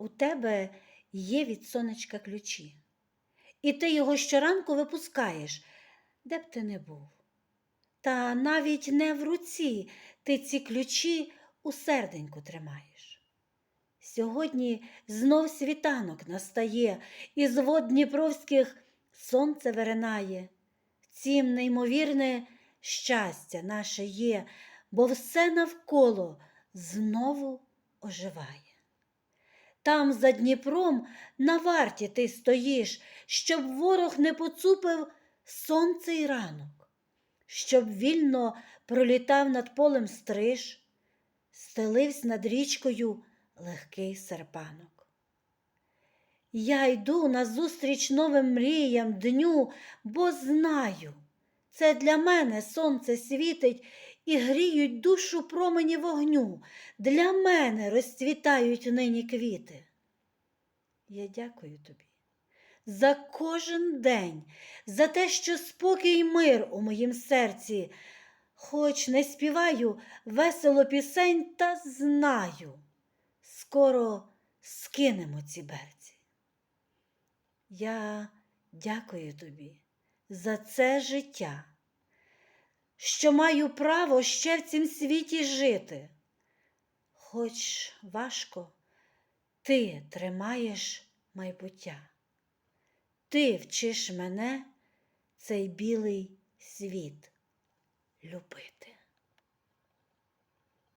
у тебе є від сонечка ключі, і ти його щоранку випускаєш, де б ти не був. Та навіть не в руці ти ці ключі у серденьку тримаєш. Сьогодні знов світанок настає, і з вод Дніпровських сонце виринає. Втім, неймовірне щастя наше є, бо все навколо знову оживає. Там за Дніпром на варті ти стоїш, щоб ворог не поцупив сонце й ранок, щоб вільно пролітав над полем стриж, стеливсь над річкою легкий серпанок. Я йду назустріч новим мріям дню, бо знаю, це для мене сонце світить і гріють душу промені вогню, для мене розцвітають нині квіти. Я дякую тобі за кожен день, за те, що спокій й мир у моїм серці, хоч не співаю весело пісень, та знаю, скоро скинемо ці берці. Я дякую тобі за це життя, що маю право ще в цім світі жити. Хоч важко, ти тримаєш майбуття, ти вчиш мене цей білий світ любити.